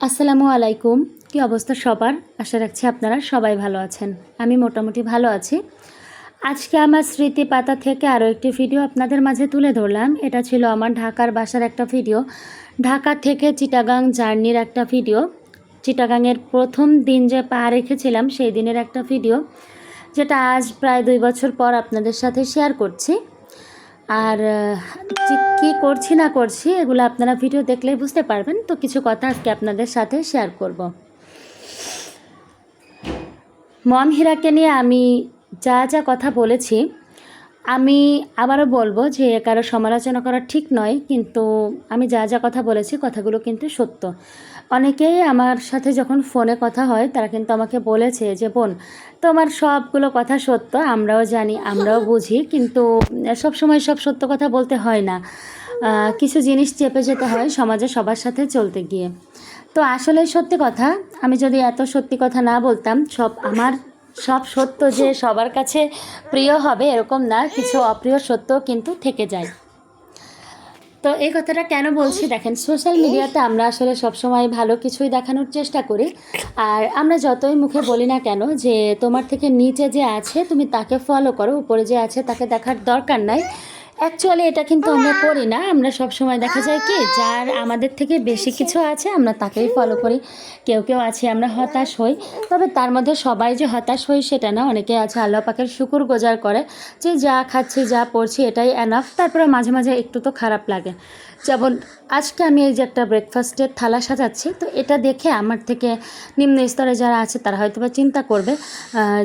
আসসালামু আলাইকুম। কি অবস্থা সবার? আশা রাখছি আপনারা সবাই ভালো আছেন। আমি মোটামুটি ভালো আছি। আজকে আমার স্মৃতি পাতা থেকে আরও একটি ভিডিও আপনাদের মাঝে তুলে ধরলাম। এটা ছিল আমার ঢাকার বাসার একটা ভিডিও। ঢাকা থেকে চিটাগাং জার্নির একটা ভিডিও। চিটাগাংয়ের প্রথম দিন যে পা রেখেছিলাম, সেই দিনের একটা ভিডিও। যেটা আজ প্রায় দুই বছর পর আপনাদের সাথে শেয়ার করছি। আর কী করছি না করছি এগুলো আপনারা ভিডিও দেখলেই বুঝতে পারবেন। তো কিছু কথা আজকে আপনাদের সাথে শেয়ার করব। মম হীরাকে নিয়ে আমি যা যা কথা বলেছি, আমি আবারও বলব যে কারও সমালোচনা করা ঠিক নয়, কিন্তু আমি যা যা কথা বলেছি কথাগুলো কিন্তু সত্য। অনেকেই আমার সাথে যখন ফোনে কথা হয়, তারা কিন্তু আমাকে বলেছে যে, বোন, তোমার সবগুলো কথা সত্য, আমরাও জানি, আমরাও বুঝি, কিন্তু সব সময় সব সত্য কথা বলতে হয় না। কিছু জিনিস চেপে যেতে হয় সমাজে সবার সাথে চলতে গিয়ে। তো আসলে সত্যি কথা, আমি যদি এত সত্যি কথা না বলতাম, সব আমার, সব সত্য যে সবার কাছে প্রিয় হবে এরকম না, কিছু অপ্রিয় সত্য কিন্তু থেকে যায়। তো এই কথাটা কেন বলছি? দেখেন সোশ্যাল মিডিয়াতে আমরা আসলে সবসময় ভালো কিছুই দেখানোর চেষ্টা করি। আর আমরা যতই মুখে বলি না কেন যে তোমার থেকে নিচে যে আছে তুমি তাকে ফলো করো উপরে যে আছে তাকে দেখার দরকার নাই। অ্যাকচুয়ালি এটা কিন্তু আমরা করি না। আমরা সব সময় দেখা যায় কি যার আমাদের থেকে বেশি কিছু আছে আমরা তাকেই ফলো করি। কেউ কেউ আছে আমরা হতাশ হই। তবে তার মধ্যে সবাই যে হতাশ হই সেটা না। অনেকে আছে আল্লাহ পাকের শুকুর গোজার করে যে যা খাচ্ছি যা পড়ছি এটাই এনাফ তারপরে মাঝে মাঝে একটু তো খারাপ লাগে। যেমন আজকে আমি এই যে একটা ব্রেকফাস্টের থালা সাজাচ্ছি তো এটা দেখে আমার থেকে নিম্ন স্তরে যারা আছে তারা হয়তো বা চিন্তা করবে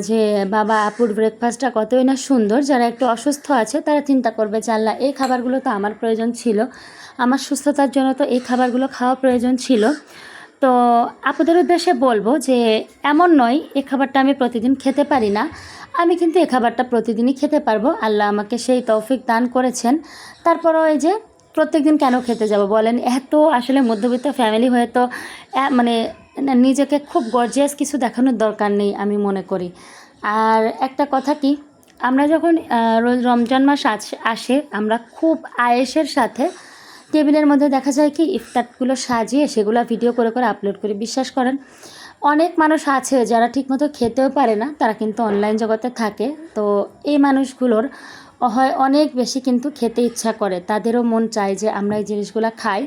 যে বাবা আপুর ব্রেকফাস্টটা কতই না সুন্দর। যারা একটু অসুস্থ আছে তারা চিন্তা করবে যে আল্লাহ এই খাবারগুলো তো আমার প্রয়োজন ছিল। আমার সুস্থতার জন্য তো এই খাবারগুলো খাওয়া প্রয়োজন ছিল। তো আপুদের উদ্দেশ্যে বলব যে, এমন নয়, এ খাবারটা আমি প্রতিদিন খেতে পারি না। আমি কিন্তু এই খাবারটা প্রতিদিনই খেতে পারব। আল্লাহ আমাকে সেই তৌফিক দান করেছেন। তারপরও এই যে, প্রত্যেকদিন কেন খেতে যাব বলেন? এত আসলে মধ্যবিত্ত ফ্যামিলি হয়ে তো মানে নিজেকে খুব গর্জিয়াস কিছু দেখানোর দরকার নেই আমি মনে করি। আর একটা কথা কি আমরা যখন রোজ রমজান মাস আস- আমরা খুব আয়েসের সাথে টেবিলের মধ্যে দেখা যায় কি ইফতারগুলো সাজিয়ে সেগুলো ভিডিও করে করে আপলোড করে বিশ্বাস করেন। অনেক মানুষ আছে যারা ঠিকমতো খেতেও পারে না, তারা কিন্তু অনলাইন জগতে থাকে। তো এই মানুষগুলোর হয় অনেক বেশি কিন্তু খেতে ইচ্ছা করে। তাদেরও মন চায় যে আমরা এই জিনিসগুলো খাই।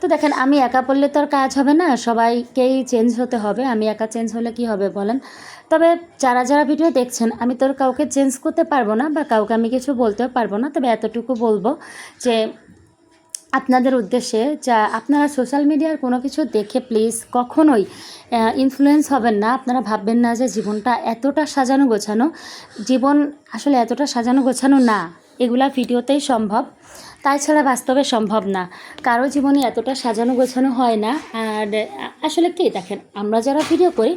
তো দেখেন, আমি একা পড়লে তো আর কাজ হবে না, সবাইকেই চেঞ্জ হতে হবে। আমি একা চেঞ্জ হলে কি হবে বলেন? তবে যারা যারা ভিডিও দেখছেন, আমি তোর কাউকে চেঞ্জ করতে পারব না বা কাউকে আমি কিছু বলতেও পারব না। তবে এতটুকু বলব যে আপনাদের উদ্দেশ্যে যা আপনারা সোশ্যাল মিডিয়ার কোনো কিছু দেখে প্লিজ কখনোই ইনফ্লুয়েন্স হবেন না। আপনারা ভাববেন না যে জীবনটা এতটা সাজানো গোছানো। জীবন আসলে এতটা সাজানো গোছানো না। এগুলা ভিডিওতেই সম্ভব। তাই ছাড়া বাস্তবে সম্ভব না। কারও জীবনে এতটা সাজানো গোছানো হয় না। আর, আসলে কি, দেখেন, আমরা যারা ভিডিও করি,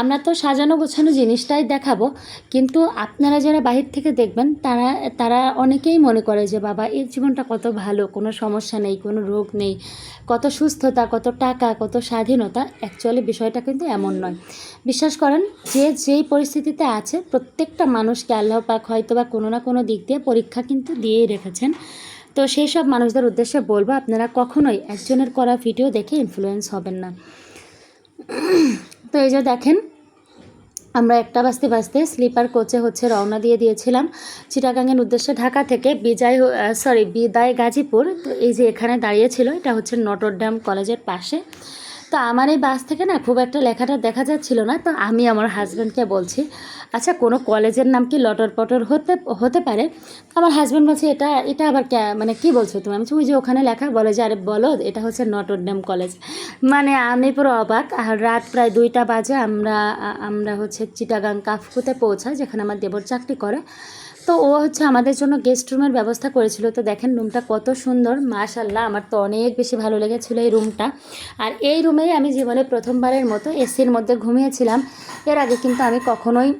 আমরা তো সাজানো গোছানো জিনিসটাই দেখাবো। কিন্তু আপনারা যারা বাহির থেকে দেখবেন, তারা তারা অনেকেই মনে করে যে, বাবা এর জীবনটা কত ভালো, কোনো সমস্যা নেই, কোনো রোগ নেই, কত সুস্থতা, কত টাকা, কত স্বাধীনতা। অ্যাকচুয়ালি বিষয়টা কিন্তু এমন নয়। বিশ্বাস করেন, যে যেই পরিস্থিতিতে আছে, প্রত্যেকটা মানুষকে আল্লাহ পাক হয়তো বা কোনো না কোনো দিক দিয়ে পরীক্ষা কিন্তু দিয়েই রেখেছেন। তো সেই সব মানুষদের উদ্দেশ্যে বলব, আপনারা কখনোই একজনের করা ভিডিও দেখে ইনফ্লুয়েন্স হবেন না। তো এই যে দেখেন, আমরা একটা বাজতে বাজতে স্লিপার কোচে হচ্ছে রওনা দিয়ে দিয়েছিলাম। চিটাগাঙের উদ্দেশ্যে ঢাকা থেকে বিজয় সরি বিদায় গাজীপুর। তো এই যে এখানে দাঁড়িয়েছিল এটা হচ্ছে নটরডাম কলেজের পাশে। তো আমার এই বাস থেকে না খুব একটা লেখাটা দেখা যাচ্ছিল না, তো আমি আমার হাজব্যান্ডকে বলছি আচ্ছা কোনো কলেজের নাম কি লটর পটর হতে হতে পারে? আমার হাজব্যান্ড বলছে, এটা এটা আবার মানে কি বলছো তুমি? আমি ওই যে ওখানে লেখা বলে যে, আরে বলো, এটা হচ্ছে নটরডেম কলেজ। মানে আমি পুরো অবাক। আর রাত প্রায় দুইটা বাজে, আমরা আমরা হচ্ছে চিটাগাং কাফকুতে পৌঁছাই, যেখানে আমার দেবর চাকরি করে। তো ও হচ্ছে আমাদের জন্য গেস্ট রুমের ব্যবস্থা করেছিল। তো দেখেন রুমটা কত সুন্দর। মাশাল্লাহ আমার তো অনেক বেশি ভালো লেগেছিল এই রুমটা আর এই রুমেই আমি জীবনে প্রথমবারের মতো এসির মধ্যে ঘুমিয়েছিলাম। এর আগে কিন্তু আমি কখনোই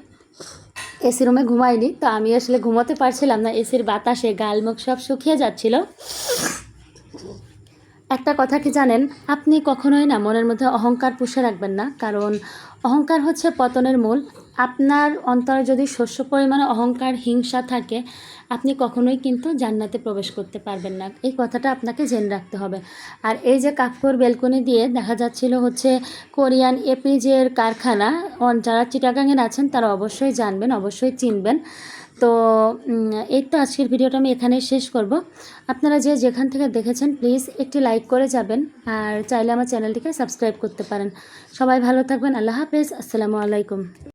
এসি রুমে ঘুমাইনি। তো আমি আসলে ঘুমোতে পারছিলাম না। এসির বাতাসে গাল মুখ সব শুকিয়ে যাচ্ছিল। একটা কথা কি জানেন? আপনি কখনোই না মনের মধ্যে অহংকার পুষে রাখবেন না। কারণ অহংকার হচ্ছে পতনের মূল। আপনার অন্তরে যদি শস্য পরিমাণে অহংকার, হিংসা থাকে, আপনি কখনোই কিন্তু জান্নাতে প্রবেশ করতে পারবেন না। এই কথাটা আপনাকে জেনে রাখতে হবে। আর এই যে কাকর বেলকনি দিয়ে দেখা যাচ্ছিল হচ্ছে কোরিয়ান এপিজের কারখানা। যারা চিটাগাংয়ের আছেন, তারা অবশ্যই জানবেন, অবশ্যই চিনবেন। তো এই তো আজকের ভিডিওটা আমি এখানেই শেষ করব। আপনারা যে যেখান থেকে দেখেছেন প্লিজ একটি লাইক করে যাবেন আর চাইলে আমার চ্যানেলটিকে সাবস্ক্রাইব করতে পারেন। সবাই ভালো থাকবেন, আল্লাহ হাফেজ, আসসালামু আলাইকুম।